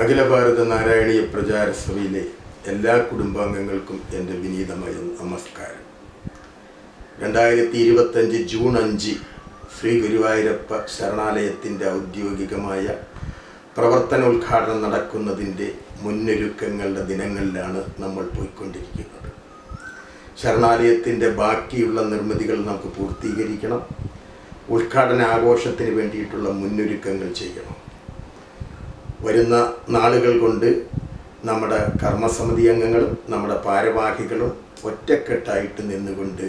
അഖില ഭാരത നാരായണീയ പ്രചാര സഭയിലെ എല്ലാ കുടുംബാംഗങ്ങൾക്കും എന്റെ വിനീതമായ നമസ്കാരം. രണ്ടായിരത്തി ഇരുപത്തഞ്ച് ജൂൺ അഞ്ച് ശ്രീ ഗുരുവായൂരപ്പ ശരണാലയത്തിന്റെ ഔദ്യോഗികമായ പ്രവർത്തനോദ്ഘാടനം നടക്കുന്നതിന്റെ മുന്നൊരുക്കങ്ങളുടെ ദിനങ്ങളിലാണ് നമ്മൾ പോയിക്കൊണ്ടിരിക്കുന്നത്. ശരണാലയത്തിന്റെ ബാക്കിയുള്ള നിർമ്മിതികൾ നമുക്ക് പൂർത്തീകരിക്കണം. ഉദ്ഘാടന ആഘോഷത്തിന് വേണ്ടിയിട്ടുള്ള മുന്നൊരുക്കങ്ങൾ ചെയ്യണം. വരുന്ന നാളുകൾ കൊണ്ട് നമ്മുടെ കർമ്മസമിതി അംഗങ്ങളും നമ്മുടെ ഭാരവാഹികളും ഒറ്റക്കെട്ടായിട്ട് നിന്നുകൊണ്ട്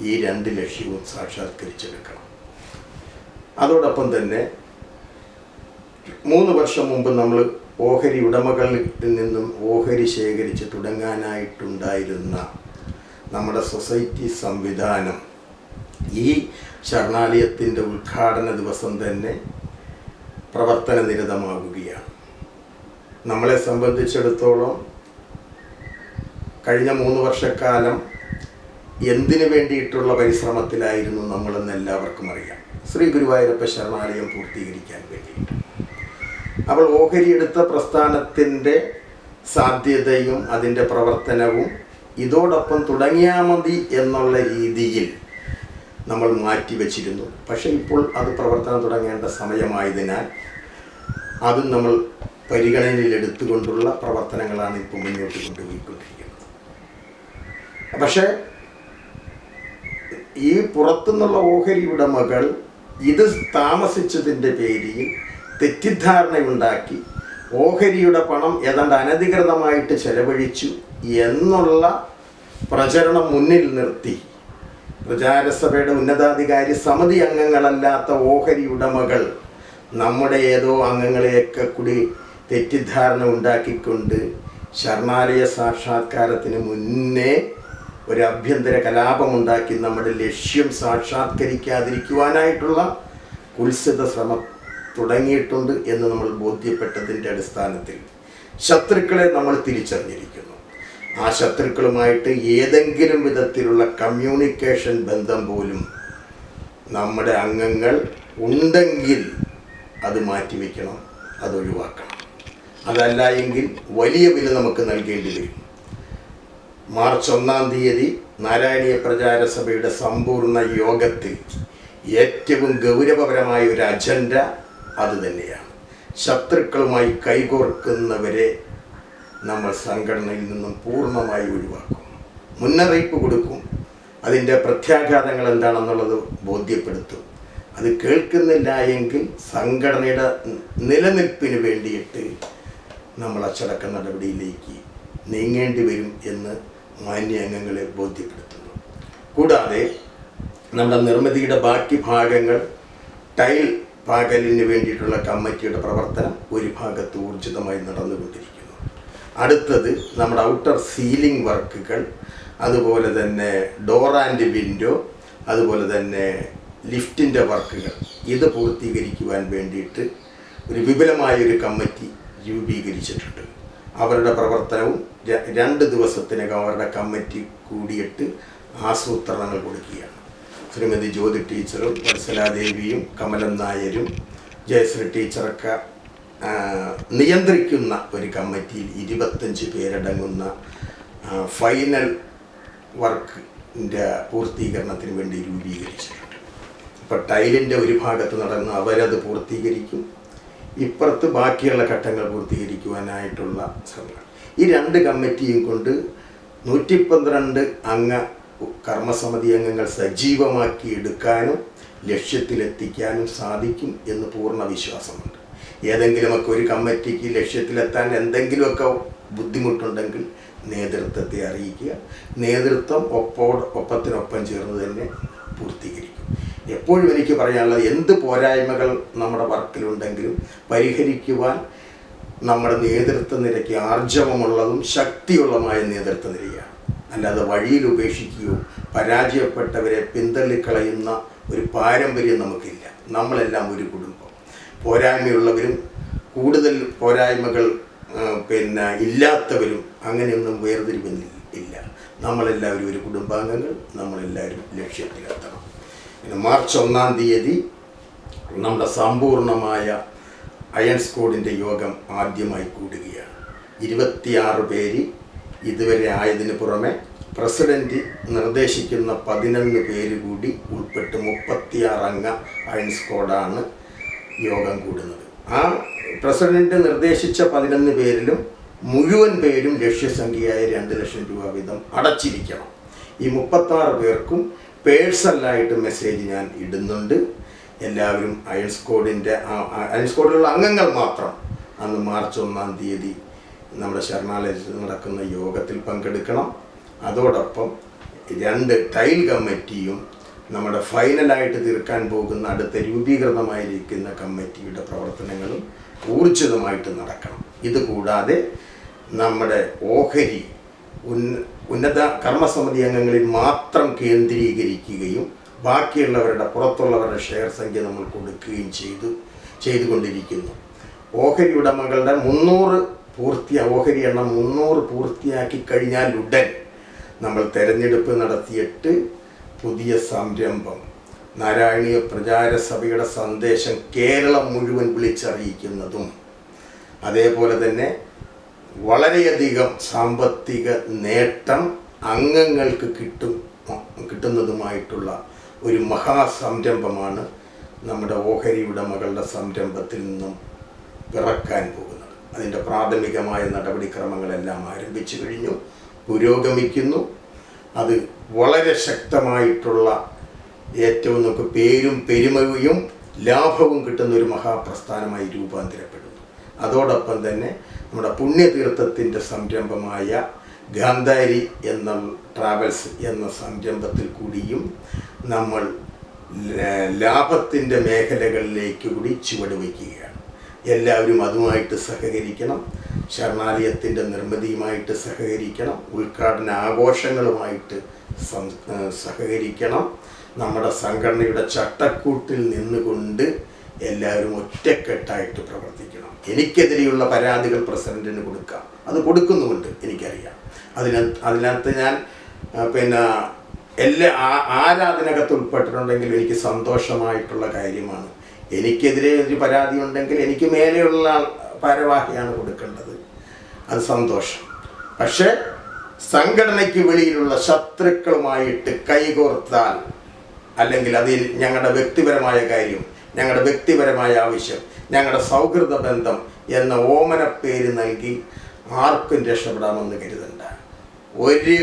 ഈ രണ്ട് ലക്ഷ്യവും സാക്ഷാത്കരിച്ചെടുക്കണം. അതോടൊപ്പം തന്നെ മൂന്ന് വർഷം മുമ്പ് നമ്മൾ ഓഹരി ഉടമകളിൽ നിന്നും ഓഹരി ശേഖരിച്ച് തുടങ്ങാനായിട്ടുണ്ടായിരുന്ന നമ്മുടെ സൊസൈറ്റി സംവിധാനം ഈ ശരണാലയത്തിന്റെ ഉദ്ഘാടന ദിവസം തന്നെ പ്രവർത്തന നിരതമാകുകയാണ് നമ്മളെ സംബന്ധിച്ചിടത്തോളം കഴിഞ്ഞ മൂന്ന് വർഷക്കാലം എന്തിനു വേണ്ടിയിട്ടുള്ള പരിശ്രമത്തിലായിരുന്നു നമ്മളെന്ന് എല്ലാവർക്കും അറിയാം. ശ്രീ ഗുരുവായൂരപ്പ ശരണാലയം പൂർത്തീകരിക്കാൻ വേണ്ടിയിട്ട്. അവൾ ഓഹരി എടുത്ത പ്രസ്ഥാനത്തിന്റെ സാധ്യതയും അതിന്റെ പ്രവർത്തനവും ഇതോടൊപ്പം തുടങ്ങിയാൽ മതി എന്നുള്ള രീതിയിൽ നമ്മൾ മാറ്റിവെച്ചിരുന്നു പക്ഷേ ഇപ്പോൾ അത് പ്രവർത്തനം തുടങ്ങേണ്ട സമയമായതിനാൽ അതും നമ്മൾ പരിഗണനയിൽ എടുത്തുകൊണ്ടുള്ള പ്രവർത്തനങ്ങളാണ് ഇപ്പോൾ മുന്നോട്ട് കൊണ്ടുപോയിക്കൊണ്ടിരിക്കുന്നത്. പക്ഷേ ഈ പുറത്തുനിന്നുള്ള ഓഹരി ഉടമകൾ ഇത് താമസിച്ചതിന്റെ പേരിൽ തെറ്റിദ്ധാരണയുണ്ടാക്കി ഓഹരിയുടെ പണം ഏതാണ്ട് അനധികൃതമായിട്ട് ചെലവഴിച്ചു എന്നുള്ള പ്രചരണം മുന്നിൽ നിർത്തി. പ്രചാരസഭയുടെ ഉന്നതാധികാരി സമിതി അംഗങ്ങളല്ലാത്ത ഓഹരി ഉടമകൾ നമ്മുടെ ഏതോ അംഗങ്ങളെയൊക്കെ കൂടി തെറ്റിദ്ധാരണ ഉണ്ടാക്കിക്കൊണ്ട് ശരണാലയ സാക്ഷാത്കാരത്തിന് മുന്നേ ഒരു ആഭ്യന്തര കലാപമുണ്ടാക്കി നമ്മുടെ ലക്ഷ്യം സാക്ഷാത്കരിക്കാതിരിക്കുവാനായിട്ടുള്ള കുത്സിത ശ്രമം തുടങ്ങിയിട്ടുണ്ട് എന്ന് നമ്മൾ ബോധ്യപ്പെട്ടതിന്റെ അടിസ്ഥാനത്തിൽ ശത്രുക്കളെ നമ്മൾ തിരിച്ചറിഞ്ഞിരിക്കുന്നു. ആ ശത്രുക്കളുമായിട്ട് ഏതെങ്കിലും വിധത്തിലുള്ള കമ്മ്യൂണിക്കേഷൻ ബന്ധം പോലും നമ്മുടെ അംഗങ്ങൾ ഉണ്ടെങ്കിൽ അത് മാറ്റിവെക്കണം അത് ഒഴിവാക്കണം. അതല്ല എങ്കിൽ വലിയ വില നമുക്ക് നൽകേണ്ടി വരും. മാർച്ച് ഒന്നാം തീയതി നാരായണീയ പ്രചാര സഭയുടെ സമ്പൂർണ യോഗത്തിൽ ഏറ്റവും ഗൗരവപരമായ ഒരു അജണ്ട അത് തന്നെയാണ്. ശത്രുക്കളുമായി കൈകോർക്കുന്നവരെ നമ്മൾ സംഘടനയിൽ നിന്നും പൂർണമായി ഒഴിവാക്കും. മുന്നറിയിപ്പ് കൊടുക്കും. അതിന്റെ പ്രത്യാഘാതങ്ങൾ എന്താണെന്നുള്ളത് ബോധ്യപ്പെടുത്തും. അത് കേൾക്കുന്നില്ല എങ്കിൽ സംഘടനയുടെ നിലനിൽപ്പിന് വേണ്ടിയിട്ട് നമ്മൾ അച്ചടക്ക നടപടിയിലേക്ക് നീങ്ങേണ്ടി വരും എന്ന് മാന്യ അംഗങ്ങളെ ബോധ്യപ്പെടുത്തുന്നു. കൂടാതെ നമ്മുടെ നിർമ്മിതിയുടെ ബാക്കി ഭാഗങ്ങൾ ടൈൽ പാകലിന് വേണ്ടിയിട്ടുള്ള കമ്മിറ്റിയുടെ പ്രവർത്തനം ഒരു ഭാഗത്ത് ഊർജിതമായി നടന്നുകൊണ്ടിരിക്കുന്നു അടുത്തത് നമ്മുടെ ഔട്ടർ സീലിംഗ് വർക്കുകൾ അതുപോലെ തന്നെ ഡോർ ആൻഡ് വിൻഡോ അതുപോലെ തന്നെ ലിഫ്റ്റിന്റെ വർക്കുകൾ. ഇത് പൂർത്തീകരിക്കുവാൻ വേണ്ടിയിട്ട് ഒരു വിപുലമായൊരു കമ്മിറ്റി രൂപീകരിച്ചിട്ടുണ്ട്. അവരുടെ പ്രവർത്തനവും രണ്ട് ദിവസത്തിനകം അവരുടെ കമ്മിറ്റി കൂടിയിട്ട് ആസൂത്രണങ്ങൾ കൊടുക്കുകയാണ്. ശ്രീമതി ജ്യോതി ടീച്ചറും വത്സലാദേവിയും കമലം നായരും ജയശ്രീ ടീച്ചറൊക്കെ നിയന്ത്രിക്കുന്ന ഒരു കമ്മിറ്റിയിൽ ഇരുപത്തഞ്ച് പേരടങ്ങുന്ന ഫൈനൽ വർക്കിന്റെ പൂർത്തീകരണത്തിന് വേണ്ടി രൂപീകരിച്ചിട്ടുണ്ട്. അപ്പോൾ ടൈലിന്റെ ഒരു ഭാഗത്ത് നടന്ന് അവരത് പൂർത്തീകരിക്കും. ഇപ്പുറത്ത് ബാക്കിയുള്ള ഘട്ടങ്ങൾ പൂർത്തീകരിക്കുവാനായിട്ടുള്ള ശ്രമങ്ങൾ. ഈ രണ്ട് കമ്മിറ്റിയും കൊണ്ട് നൂറ്റി പന്ത്രണ്ട് അംഗ കർമ്മസമിതി അംഗങ്ങൾ സജീവമാക്കി എടുക്കാനും ലക്ഷ്യത്തിലെത്തിക്കാനും സാധിക്കും എന്ന് പൂർണ വിശ്വാസമുണ്ട്. ഏതെങ്കിലുമൊക്കെ ഒരു കമ്മിറ്റിക്ക് ലക്ഷ്യത്തിലെത്താൻ എന്തെങ്കിലുമൊക്കെ ബുദ്ധിമുട്ടുണ്ടെങ്കിൽ നേതൃത്വത്തെ അറിയിക്കുക. നേതൃത്വം ഒപ്പോട് ഒപ്പത്തിനൊപ്പം ചേർന്ന് തന്നെ പൂർത്തീകരിക്കും. എപ്പോഴും എനിക്ക് പറയാനുള്ളത് എന്ത് പോരായ്മകൾ നമ്മുടെ വർക്കിലുണ്ടെങ്കിലും പരിഹരിക്കുവാൻ നമ്മുടെ നേതൃത്വ നിരയ്ക്ക് ആർജവമുള്ളതും ശക്തിയുള്ളതുമായ നേതൃത്വ നിരയാണ്. അല്ലാതെ വഴിയിൽ ഉപേക്ഷിക്കുകയോ പരാജയപ്പെട്ടവരെ പിന്തള്ളിക്കളയുന്ന ഒരു പാരമ്പര്യം നമുക്കില്ല. നമ്മളെല്ലാം ഒരു കുടുംബം. പോരായ്മയുള്ളവരും കൂടുതൽ പോരായ്മകൾ പിന്നെ ഇല്ലാത്തവരും അങ്ങനെയൊന്നും വേർതിരിവില്ല ഇല്ല. നമ്മളെല്ലാവരും ഒരു കുടുംബാംഗങ്ങൾ നമ്മളെല്ലാവരും ലക്ഷ്യത്തിലെത്തണം. പിന്നെ മാർച്ച് ഒന്നാം തീയതി നമ്മുടെ സമ്പൂർണമായ അയൺ സ്കോഡിന്റെ യോഗം ആദ്യമായി കൂടുകയാണ്. ഇരുപത്തിയാറ് പേര് ഇതുവരെ ആയതിന് പുറമെ പ്രസിഡന്റ് നിർദ്ദേശിക്കുന്ന പതിനൊന്ന് പേര് കൂടി ഉൾപ്പെട്ട് മുപ്പത്തിയാറംഗ അയൺ സ്ക്വാഡാണ് യോഗം കൂടുന്നത്. ആ പ്രസിഡന്റ് നിർദ്ദേശിച്ച പതിനൊന്ന് പേരിലും മുഴുവൻ പേരും ലക്ഷ്യസംഖ്യയായ രണ്ട് ലക്ഷം രൂപ വീതം അടച്ചിരിക്കണം. ഈ മുപ്പത്താറ് പേർക്കും പേഴ്സണലായിട്ട് മെസ്സേജ് ഞാൻ ഇടുന്നുണ്ട്. എല്ലാവരും അയൺസ് കോഡിന്റെ അയൺസ് കോഡിലുള്ള അംഗങ്ങൾ മാത്രം അന്ന് മാർച്ച് ഒന്നാം തീയതി നമ്മുടെ ശരണാലയത്തിൽ നടക്കുന്ന യോഗത്തിൽ പങ്കെടുക്കണം. അതോടൊപ്പം രണ്ട് ടൈൽ കമ്മിറ്റിയും നമ്മുടെ ഫൈനലായിട്ട് തീർക്കാൻ പോകുന്ന അടുത്ത രൂപീകൃതമായിരിക്കുന്ന കമ്മിറ്റിയുടെ പ്രവർത്തനങ്ങളും ഊർജിതമായിട്ട് നടക്കണം. ഇതുകൂടാതെ നമ്മുടെ ഓഹരി ഉന്ന ഉന്നത കർമ്മസമിതി അംഗങ്ങളിൽ മാത്രം കേന്ദ്രീകരിക്കുകയും ബാക്കിയുള്ളവരുടെ പുറത്തുള്ളവരുടെ ഷെയർ സംഖ്യ നമ്മൾ കൊടുക്കുകയും ചെയ്തു ചെയ്തുകൊണ്ടിരിക്കുന്നു. ഓഹരി ഉടമകളുടെ മുന്നൂറ് പൂർത്തി ഓഹരി എണ്ണം മുന്നൂറ് പൂർത്തിയാക്കി കഴിഞ്ഞാൽ ഉടൻ നമ്മൾ തെരഞ്ഞെടുപ്പ് നടത്തിയിട്ട് പുതിയ സംരംഭം. നാരായണീയ പ്രചാര സഭയുടെ സന്ദേശം കേരളം മുഴുവൻ വിളിച്ചറിയിക്കുന്നതും. അതേപോലെ തന്നെ വളരെയധികം സാമ്പത്തിക നേട്ടം അംഗങ്ങൾക്ക് കിട്ടും കിട്ടുന്നതുമായിട്ടുള്ള ഒരു മഹാസംരംഭമാണ് നമ്മുടെ ഓഹരി ഉടമകളുടെ സംരംഭത്തിൽ നിന്നും പിറക്കാൻ പോകുന്നത്. അതിന്റെ പ്രാഥമികമായ നടപടിക്രമങ്ങളെല്ലാം ആരംഭിച്ചു കഴിഞ്ഞു പുരോഗമിക്കുന്നു. അത് വളരെ ശക്തമായിട്ടുള്ള ഏറ്റവും നമുക്ക് പേരും പെരുമയും ലാഭവും കിട്ടുന്ന ഒരു മഹാപ്രസ്ഥാനമായി രൂപാന്തരപ്പെടുന്നു. അതോടൊപ്പം തന്നെ നമ്മുടെ പുണ്യതീർത്ഥത്തിന്റെ സംരംഭമായ ഗാന്ധാരി എന്ന ട്രാവൽസ് എന്ന സംരംഭത്തിൽ കൂടിയും നമ്മൾ ലാഭത്തിന്റെ മേഖലകളിലേക്ക് കൂടി ചുവട് വയ്ക്കുകയാണ് എല്ലാവരും അതുമായിട്ട് സഹകരിക്കണം. ശരണാലയത്തിന്റെ നിർമ്മിതിയുമായിട്ട് സഹകരിക്കണം. ഉദ്ഘാടന ആഘോഷങ്ങളുമായിട്ട് സഹകരിക്കണം. നമ്മുടെ സംഘടനയുടെ ചട്ടക്കൂട്ടിൽ നിന്നുകൊണ്ട് എല്ലാവരും ഒറ്റക്കെട്ടായിട്ട് പ്രവർത്തിക്കണം. എനിക്കെതിരെയുള്ള പരാതികൾ പ്രസിഡന്റിന് കൊടുക്കാം. അത് കൊടുക്കുന്നുമുണ്ട് എനിക്കറിയാം. അതിനകത്ത് അതിനകത്ത് ഞാൻ പിന്നെ എല്ലാ ആരാധനകത്ത് ഉൾപ്പെട്ടിട്ടുണ്ടെങ്കിൽ എനിക്ക് സന്തോഷമായിട്ടുള്ള കാര്യമാണ്. എനിക്കെതിരെ ഒരു പരാതി ഉണ്ടെങ്കിൽ എനിക്ക് മേലെയുള്ള ഭാരവാഹിയാണ് കൊടുക്കേണ്ടത്. അത് സന്തോഷം. പക്ഷേ സംഘടനയ്ക്ക് വെളിയിലുള്ള ശത്രുക്കളുമായിട്ട് കൈകോർത്താൽ അല്ലെങ്കിൽ അതിൽ ഞങ്ങളുടെ വ്യക്തിപരമായ കാര്യം ഞങ്ങളുടെ വ്യക്തിപരമായ ആവശ്യം ഞങ്ങളുടെ സൗഹൃദ ബന്ധം എന്ന ഓമന പേര് നൽകി ആർക്കും രക്ഷപ്പെടാമെന്ന് കരുതണ്ട. ഒരു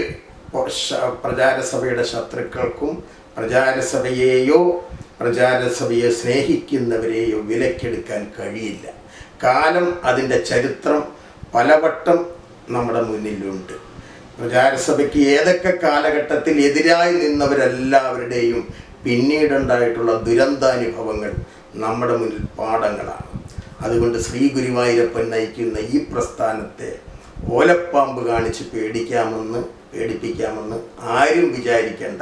പ്രചാരസഭയുടെ ശത്രുക്കൾക്കും പ്രചാരസഭയെയോ പ്രചാരസഭയെ സ്നേഹിക്കുന്നവരെയോ വിലക്കെടുക്കാൻ കഴിയില്ല. കാലം അതിന്റെ ചരിത്രം പലവട്ടം നമ്മുടെ മുന്നിലുണ്ട്. പ്രചാരസഭയ്ക്ക് ഏതൊക്കെ കാലഘട്ടത്തിൽ എതിരായി നിന്നവരെല്ലാവരുടെയും പിന്നീടുണ്ടായിട്ടുള്ള ദുരന്താനുഭവങ്ങൾ നമ്മുടെ മുന്നിൽ പാഠങ്ങളാണ്. അതുകൊണ്ട് ശ്രീ ഗുരുവായൂരപ്പൻ നയിക്കുന്ന ഈ പ്രസ്ഥാനത്തെ ഓലപ്പാമ്പ് കാണിച്ച് പേടിക്കാമെന്ന് പേടിപ്പിക്കാമെന്ന് ആരും വിചാരിക്കേണ്ട.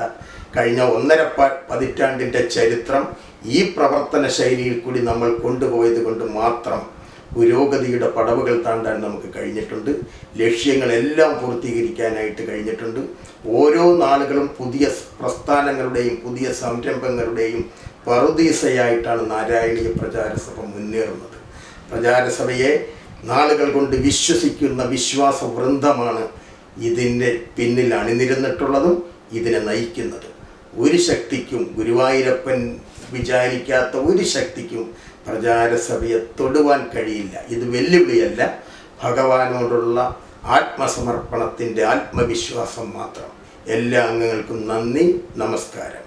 കഴിഞ്ഞ ഒന്നര പതിറ്റാണ്ടിന്റെ ചരിത്രം ഈ പ്രവർത്തന ശൈലിയിൽ കൂടി നമ്മൾ കൊണ്ടുപോയത് കൊണ്ട് മാത്രം പുരോഗതിയുടെ പടവുകൾ താണ്ടാൻ നമുക്ക് കഴിഞ്ഞിട്ടുണ്ട്. ലക്ഷ്യങ്ങളെല്ലാം പൂർത്തീകരിക്കാനായിട്ട് കഴിഞ്ഞിട്ടുണ്ട്. ഓരോ നാളുകളും പുതിയ പ്രസ്ഥാനങ്ങളുടെയും പുതിയ സംരംഭങ്ങളുടെയും പറുദീസയായിട്ടാണ് നാരായണീയ പ്രചാരസഭ മുന്നേറുന്നത്. പ്രചാരസഭയെ നാളുകൾ കൊണ്ട് വിശ്വസിക്കുന്ന വിശ്വാസ വൃന്ദമാണ് ഇതിന്റെ പിന്നിൽ അണിനിരന്നിട്ടുള്ളതും ഇതിനെ നയിക്കുന്നത്. ഒരു ശക്തിക്കും ഗുരുവായൂരപ്പൻ വിചാരിക്കാത്ത ഒരു ശക്തിക്കും പ്രചാരസഭയെ തൊടുവാൻ കഴിയില്ല. ഇത് വെല്ലുവിളിയല്ല. ഭഗവാനോടുള്ള ആത്മസമർപ്പണത്തിന്റെ ആത്മവിശ്വാസം മാത്രം. എല്ലാ അംഗങ്ങൾക്കും നന്ദി നമസ്കാരം.